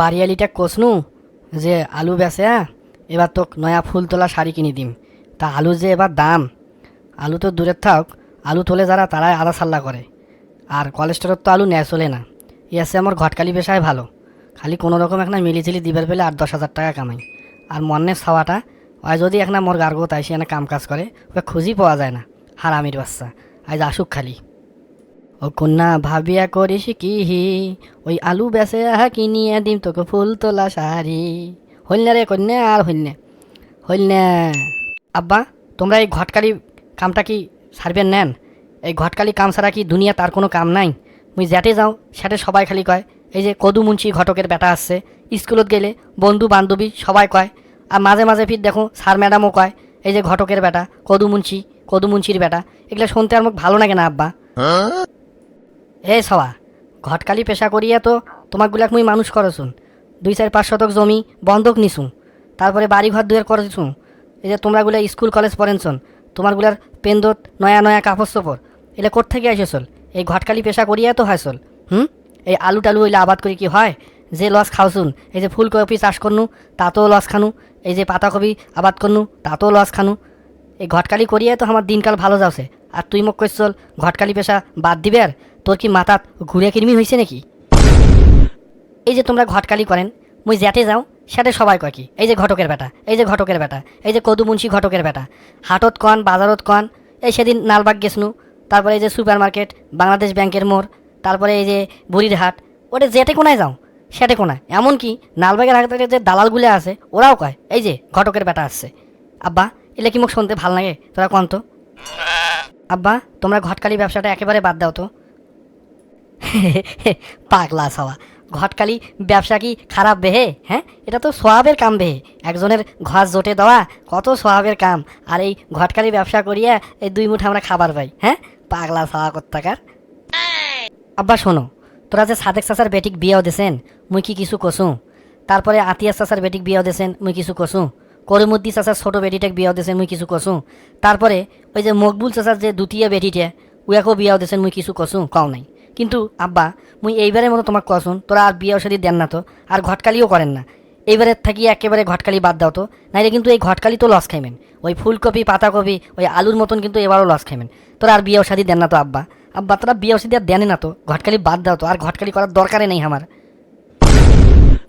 বাড়িয়ালিটা কষনু যে আলু বেচে হ্যাঁ? এবার তো নয়া ফুল তোলা শাড়ি কিনে দিম। তা আলু যে এবার দাম, আলু তো দূরের থাক, আলু তোলে যারা তারাই আদা সাল্লা করে। আর কলেস্টোরের তো আলু নেয় চলে না। ইয়াসে আমার ঘটকালি পেশায় ভালো। খালি কোনো রকম একটা মিলিচিলি দিবার পেলে আট দশ হাজার টাকা কামাই। আর মন্নের ছাওয়াটা, ওই যদি একটা মোর গার্গত আইসি এনে কাম কাজ করে, ওকে খুঁজি পাওয়া যায় না। হারামির বাচ্চা। আজ আসুক খালি। ও কন্যা ভাবিয়া করিস কি হি? ওই আলু বেসে আহা কিনিয়ে দিম তোকে ফুল তোলা শাড়ি। হইল রে কন্যা, আর হইল হইল না। আব্বা, তোমরা এই ঘটকালি কামটা কি সারবেন নেন? এই ঘটকালি কাম ছাড়া কি দুনিয়া তার কোনো কাম নাই? মুই যেতে যাও, সেটে সবাই খালি কয়, এই যে কদু মুন্সি ঘটকের বেটা আসছে, স্কুলত গেলে বন্ধু বান্ধবী সবাই কয়, আর মাঝে মাঝে ফির দেখো স্যার ম্যাডামও কয়, এই যে ঘটকের বেটা, কদু মুন্সি, কদু মুন্সির বেটা, এগুলো শুনতে আর মুখ ভালো লাগে না, আব্বা। এ সবা ঘটকালি পেশা করিয়া তো তোমাকগুলাক মুই মানুষ করছুন দুই চার পাঁচ শতক জমি বন্ধক নিছুন তারপরে বাড়ি ঘর দুয়ের করেছুন এই যে তোমরাগুলা স্কুল, কলেজ পড়েনছন তোমারগুলার পেন্দত নয়া নয়া কাপড় চোপড় এলে থেকে আসেছল এই ঘটকালি পেশা করিয়া তো হয়ছল হুম? এই আলু টালু হইলে আবাদ করি কি হয়? যে লস খাওছুন এই যে ফুলকপি চাষ করনু, তাতেও লস খানু, এই যে পাতাকপি আবাদ করনু, তাতেও লস খানু। এই ঘটকালি করিয়া তো আমার দিনকাল ভালো যাচ্ছে। আর তুই মোক কইসল ঘটকালি পেশা বাদ দিবে আর তোর কি মাথাত ঘুরে কিরমি হয়েছে নাকি? এই যে তোমরা ঘটকালি করেন মুই যেতে যাও সেটা সবাই কয় কি। এই যে ঘটকের বেটা, এই যে ঘটকের বেটা, এই যে কদু মুন্সি ঘটকের বেটা, হাটত কন বাজারত কন, এই সেদিন নালবাগ গেছনু, তারপরে এই যে সুপার মার্কেট বাংলাদেশ ব্যাংকের মোড়, তারপরে এই যে বুড়ির হাট, ওটা যেটে কোনায় যাও? সেটে কোনায়? এমনকি নালবাগের হাটের যে দালালগুলো আছে, ওরাও কয়, এই যে ঘটকের বেটা আসছে। আব্বা, এলে কি মুখ শুনতে ভালো লাগে? তোরা কন তো। আব্বা, তোমরা ঘটকালি ব্যবসাটা একেবারে বাদ দাও তো। পাগলা সবা ঘটকালি ব্যবসা কি খারাপ বেহে? হ্যাঁ? এটা তো সোয়াবের কাম বেহে। একজনের ঘর জোটে দেওয়া, কত সোয়াবের কাম। আর এই ঘটকালি ব্যবসা করিয়া এই দুই মুঠে আমরা খাবার পাই। হ্যাঁ? পাগলা সওয়া কোত্তাকার আব্বা, শোনো, তোরা যে সাদেক চাচার বেটিক বিয়াও দিছেন, মুই কি কিছু কসু? তারপরে আতিয়া চাচার বেটিক বিয়াও দিছেন, মুই কিছু কসু? করিমুদ্দি চাচার ছোট বেটিটাক বিয়াও দিছেন মুই কিছু কসু তারপরে ওই যে মকবুল চাচার যে দ্বিতীয় বেটিটা উয়াকেও বিয়াও দিছেন মুই কিছু কসু কও নাই। কিন্তু, আব্বা, মুই এইবারের মতো তোমাক কসুন তোরা আর বিয়াও সাদি দেন না তো আর ঘটকালিও করেন না। এইবারের থাকি একেবারে ঘটকালি বাদ দাও তো, নাইলে কিন্তু এই ঘটকালি তো লস খাইবেন ওই ফুলকপি পাতাকপি ওই আলুর মতন কিন্তু এবারও লস খাইবেন তোরা আর বিয়াও সাদি দেন না তো, আব্বা। আব্বা তোরা বিয়াও সাদি আর দেনে না তো, ঘটকালি বাদ দাও তো আর ঘটকালি করার দরকারই নেই আমার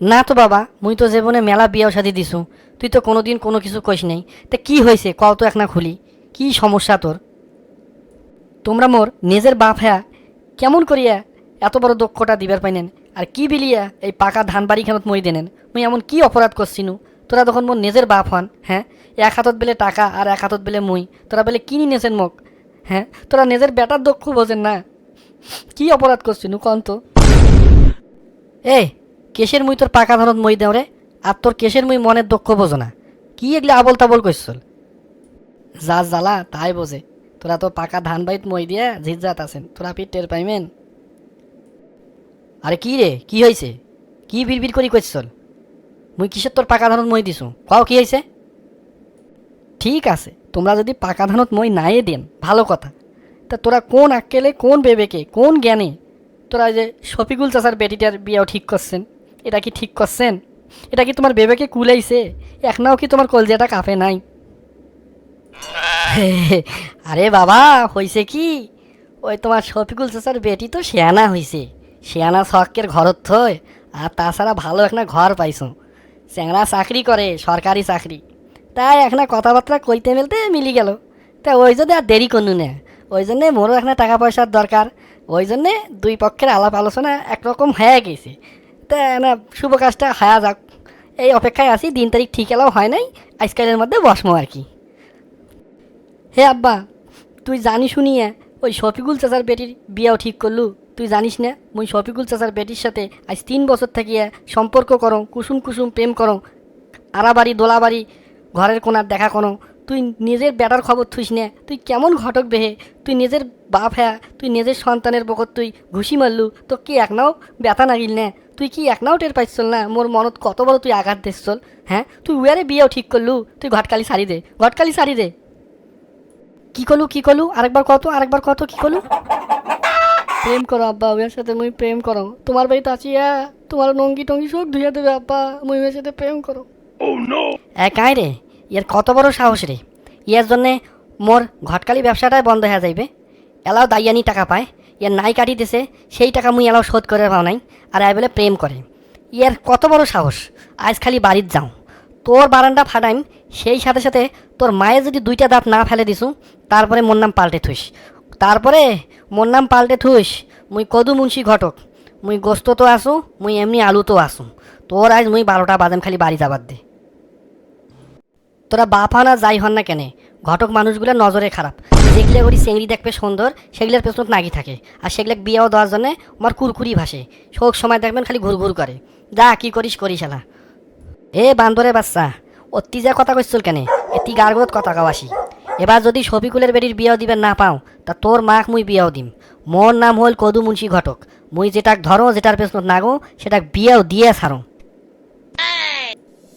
না তো বাবা, মুই তো জীবনে মেলা বিয়াও সাদি দিছু। তুই তো কোনোদিন কোনো কিছু কইস নাই। তা কি হয়েছে কও তো এক না খুলি কি সমস্যা তোর? তোমরা মোর নিজের বাপ হ্যাঁ কেমন করিয়া এত বড় দক্ষটা দিবার পাইনেন? আর কি বিলিয়া এই পাকা ধান বাড়িখানত মই দেনেন? মুই এমন কি অপরাধ করছিনু? তোরা তখন মোর নিজের বাপ হন হ্যাঁ এক হাতত বেলে টাকা আর এক হাতত বেলে মুই, তোরা বেলে কিনি নেছেন মোক? হ্যাঁ তোরা নিজের বেটার দক্ষ বোঝেন না। কি অপরাধ করছিনু কন তো? এ কেশের মুই তোর পাকা ধানত মই দেও রে, আর তোর কেশের মুই মনের দক্ষ বোঝো না। কি এগুলো আবল তাবল করছল যা জ্বালা, তাই বোঝে। তোরা তো পাকা ধান বাইত মই দিয়া ঝিঝাত আছেন, তোরা পিঠ টের পাইমেন? আরে কি রে, কি হয়েছে কি বিড়বিড় করি করছল মুই কিসের তোর পাকা ধানত মই দিছু? কও কি হয়েছে ঠিক আছে, তোমরা যদি পাকা ধানত মই নাই দেন, ভালো কথা। তা তোরা কোন আক্কেলে, কোন বেবেকে, কোন জ্ঞানে তোরা যে শফিকুল চাচার বেটিটার বিয়াও ঠিক করছেন? এটা কি ঠিক করছেন? এটা কি তোমার বেবেকে কুলাইছে? এখনাও কি তোমার কলজাটা কাঁপে নাই? আরে বাবা, হইছে কি? ওই তোমার শফিকুল চাচার বেটি তো শিয়ানা হইছে। শিয়ানা শখের ঘরত থই আর তাছাড়া ভালো একটা ঘর পাইছো। চ্যাংরা চাকরি করে, সরকারি চাকরি। তাই এখানে কথাবার্তা কইতে মেলতে মিলি গেল। তা ওই জন্য আর দেরি করনু না। ওই জন্যে মোরও এখানে টাকা পয়সার দরকার। ওই জন্যে দুই পক্ষের আলাপ আলোচনা একরকম হয়ে গেছে। শুভ কাজটা হায়া যাক। এই অপেক্ষায় আছি, দিন তারিখ ঠিক এলাও হয় নাই, আজকালের মধ্যে বসমো আর কি। হে আব্বা, তুই জানি শুনিয়ে, ওই শফিকুল চাচার বেটির বিয়াও ঠিক করলু। তুই জানিস না, মুই শফিকুল চাচার বেটির সাথে আজ তিন বছর থাকিয়া সম্পর্ক করো, কুসুম কুসুম প্রেম করো। আড়াবাড়ি দোলাবাড়ি, ঘরের কোনার দেখা করো। তুই নিজের বেটার খবর থুইস না, তুই কেমন ঘটক বেহে? তুই নিজের বাপ হ্যাঁ তুই নিজের সন্তানের বকত তুই ঘুষি মারলু তো কে এক নাও ব্যথা নাগিল না? তুই কি এক নাও টের পাইছল না? মোর মনত কত বড় তুই আঘাত দিচ্ছল হ্যাঁ? তুই উয়ারে বিয়েও ঠিক করলু তুই ঘটকালি সারি দে ঘটকালি সারি দে। কি কলু কি কলু আরেকবার কত আরেকবার কত কি কলু প্রেম করো আব্বা ওর সাথে মুই প্রেম করো। তোমার বাড়িতে আছি হ্যাঁ তোমার নঙ্গি টঙ্গি সব ধুয়ে দেবে আব্বা মুই ওর সাথে প্রেম করো। একাই রে? ইয়ার কত বড় সাহস রে? ইয়ার জন্যে মোর ঘটকালি ব্যবসাটাই বন্ধ হয়ে যাইবে। এলাও দাইয়ানি টাকা পায়। ইয়ার নাই কাটি দিছে, সেই টাকা মুই এলাও শোধ করে পাও নাই, আর আই বলে প্রেম করে। ইয়ার কত বড় সাহস আজ খালি বাড়ির যাও। তোর বারান্দা ফাটাইম, সেই সাথে সাথে তোর মায়ে যদি দুইটা দাঁত না ফেলে দিছু, তারপরে মোর নাম পাল্টে থুইস। তারপরে মোর নাম পাল্টে থুইস, মুই কদু মুন্সি ঘটক। মুই গোস্ত তো আসু, মুই এমনি আলু তো আসু। তোর আজ মুই বারোটা বাদাম খালি বাড়ি যাবার দে। তোরা বাপ আর যাই হন না কেনে, ঘটক মানুষগুলোর নজরে খারাপ। যেগুলো করি চেংড়ি দেখবে সুন্দর, সেগুলোর পেছনত নাগি থাকে। আর সেগুলো বিয়েও দেওয়ার জন্য আমার কুরকুরি ভাসে। সব সময় দেখবেন খালি ঘুর ঘুর করে। যা কি করিস করিস এলা এ বান্দরে বাচ্চা, অতি যা কথা কইছিল কেনে, এতি গার্গত কথা কাওয়াসি এবার যদি শফিকুলের বেটির বিয়েও দিবেন না পাও, তা তোর মাক মুই বিয়েও দিম। মোর নাম হল কদু মুন্সি ঘটক। মুই যেটাক ধরো, যেটার পেছনত নাগো, সেটাক বিয়েও দিয়ে ছাড়ো।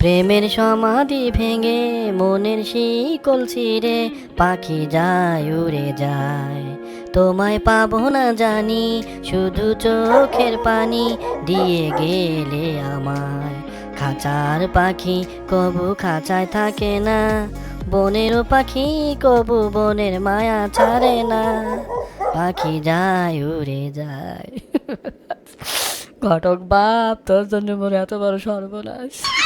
প্রেমের সমাধি ভেঙে মনের শিকল ছিঁড়ে পাখি যায়, উড়ে যায়। তোমায় পাবো না জানি, শুধু চোখের পানি দিয়ে গেলে আমায়। খাঁচার পাখি কবু খাঁচায় থাকে না বনেরও পাখি কবু বনের মায়া ছাড়ে না। পাখি যায়, উড়ে যায়। ঘটক বাপ তোর জন্য মনে এত বড় সর্বনাশ।